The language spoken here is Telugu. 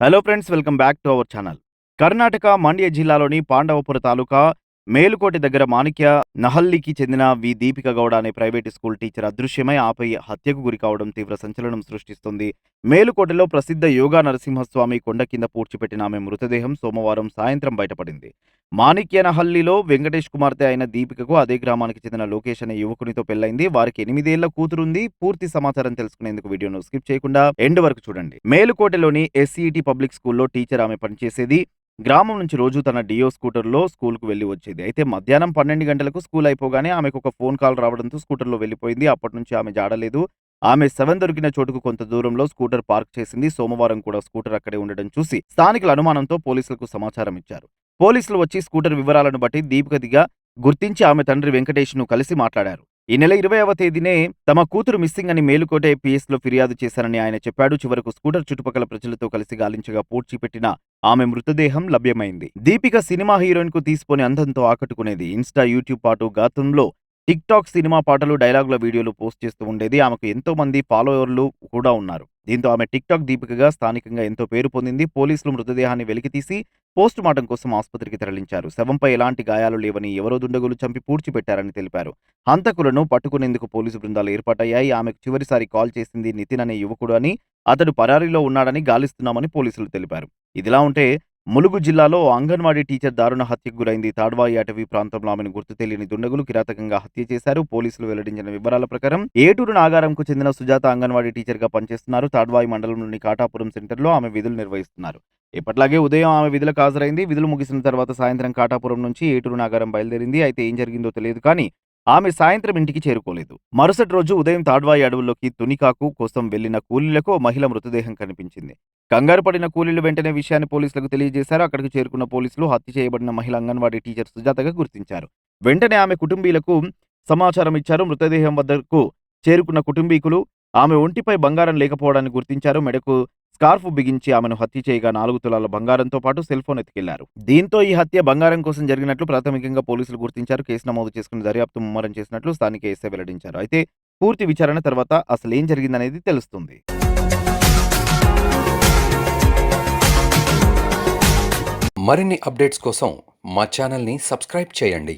Hello friends welcome back to our channel Karnataka Mandya జిల్లాలోని పాండవపుర తాలూకా మేలుకోటి దగ్గర మాణిక్య నహల్లికి చెందిన వి. దీపిక గౌడ అనే ప్రైవేటు స్కూల్ టీచర్ అదృశ్యమై ఆపై హత్యకు గురి కావడం తీవ్ర సంచలనం సృష్టిస్తుంది. మేలుకోటలో ప్రసిద్ధ యోగా నరసింహస్వామి కొండ కింద పూడ్చిపెట్టిన ఆమె మృతదేహం సోమవారం సాయంత్రం బయటపడింది. మాణిక్య నహల్లిలో వెంకటేష్ కుమార్తె అయిన దీపికకు అదే గ్రామానికి చెందిన లోకేష్ అనే యువకునితో పెళ్ళైంది వారికి ఎనిమిదేళ్ళ కూతురుంది. పూర్తి సమాచారం తెలుసుకునేందుకు వీడియోను స్కిప్ చేయకుండా ఎండ్ వరకు చూడండి. మేలుకోటలోని ఎస్సీఈటీ పబ్లిక్ స్కూల్లో టీచర్ ఆమె పనిచేసేది గ్రామం నుంచి రోజు తన డియో స్కూటర్లో స్కూల్కు వెళ్ళి వచ్చేది. అయితే మధ్యాహ్నం పన్నెండు గంటలకు స్కూల్ అయిపోగానే ఆమెకు ఒక ఫోన్ కాల్ రావడంతో స్కూటర్లో వెళ్ళిపోయింది అప్పటి నుంచి ఆమె జాడలేదు. ఆమె సెవెన్ దొరికిన చోటుకు కొంత దూరంలో స్కూటర్ పార్క్ చేసింది. సోమవారం కూడా స్కూటర్ అక్కడే ఉండడం చూసి స్థానికుల అనుమానంతో పోలీసులకు సమాచారం ఇచ్చారు. పోలీసులు వచ్చి స్కూటర్ వివరాలను బట్టి దీపికదిగా గుర్తించి ఆమె తండ్రి వెంకటేష్ను కలిసి మాట్లాడారు. ఈ నెల ఇరవైవ తేదీనే తమ కూతురు మిస్సింగ్ అని మేలుకోటే పిఎస్లో ఫిర్యాదు చేశారని ఆయన చెప్పాడు. చివరకు స్కూటర్ చుట్టుపక్కల ప్రజలతో కలిసి గాలించగా పూడ్చిపెట్టిన ఆమె మృతదేహం లభ్యమైంది. దీపిక సినిమా హీరోయిన్కు తీసుకొని అందంతో ఆకట్టుకునేది. ఇన్స్టా యూట్యూబ్ పాటు గతంలో టిక్ టాక్ సినిమా పాటలు డైలాగుల వీడియోలు పోస్ట్ చేస్తూ ఉండేది. ఆమెకు ఎంతో మంది ఫాలోవర్లు కూడా ఉన్నారు. దీంతో ఆమె టిక్ టాక్ దీపికగా స్థానికంగా ఎంతో పేరు పొందింది. పోలీసులు మృతదేహాన్ని వెలికితీసి పోస్ట్ మార్టం కోసం ఆసుపత్రికి తరలించారు. శవంపై ఎలాంటి గాయాలు లేవని ఎవరో దుండగులు చంపి పూడ్చిపెట్టారని తెలిపారు. హంతకులను పట్టుకునేందుకు పోలీసు బృందాలు ఏర్పాటయ్యాయి. ఆమెకు చివరిసారి కాల్ చేసింది నితిన్ అనే యువకుడు అని అతడు పరారీలో ఉన్నాడని గాలిస్తున్నామని పోలీసులు తెలిపారు. ఇదిలా ఉంటే ములుగు జిల్లాలో అంగన్వాడీ టీచర్ దారుణ హత్యకు గురైంది. తాడ్వాయి అటవీ ప్రాంతంలో ఆమెను గుర్తు తెలియని దుండగులు కిరాతకంగా హత్య చేశారు. పోలీసులు వెల్లడించిన వివరాల ప్రకారం ఏటూరు నాగారంకు చెందిన సుజాత అంగన్వాడీ టీచర్గా పనిచేస్తున్నారు. తాడ్వాయి మండలంలోని కాటాపురం సెంటర్లో ఆమె విధులు నిర్వహిస్తున్నారు. ఎప్పట్లాగే ఉదయం ఆమె విధులకు హాజరైంది. విధులు ముగిసిన తర్వాత సాయంత్రం కాటాపురం నుంచి ఏటూరు నాగారం బయలుదేరింది. అయితే ఏం జరిగిందో తెలియదు కానీ ఆమె సాయంత్రం ఇంటికి చేరుకోలేదు. మరుసటి రోజు ఉదయం తాడ్వాయి అడవుల్లోకి తునికాకు కోసం వెళ్ళిన కూలీలకు మహిళ మృతదేహం కనిపించింది. కంగారు పడిన కూలీలు వెంటనే విషయాన్ని పోలీసులకు తెలియజేశారు. అక్కడికి చేరుకున్న పోలీసులు హత్య చేయబడిన మహిళ అంగన్వాడీ టీచర్ సుజాతగా గుర్తించారు. వెంటనే ఆమె కుటుంబీలకు సమాచారం ఇచ్చారు. మృతదేహం వద్దకు చేరుకున్న కుటుంబీకులు ఆమె ఒంటిపై బంగారం లేకపోవడాన్ని గుర్తించారు. మెడకు స్కార్ఫ్ బిగించి ఆమెను హత్య చేయగా నాలుగు తులాల బంగారంతో పాటు సెల్ ఫోన్ ఎత్తుకెళ్ళారు. దీంతో ఈ హత్య బంగారం కోసం జరిగినట్లు ప్రాథమికంగా పోలీసులు గుర్తించారు. కేసు నమోదు చేసుకుని దర్యాప్తు ముమ్మరం చేసినట్లు స్థానిక ఎస్ఐ వెల్లడించారు. అయితే పూర్తి విచారణ తర్వాత అసలు ఏం జరిగిందనేది తెలుస్తుంది. మరిన్ని అప్డేట్స్ కోసం మా ఛానల్ని సబ్స్క్రైబ్ చేయండి.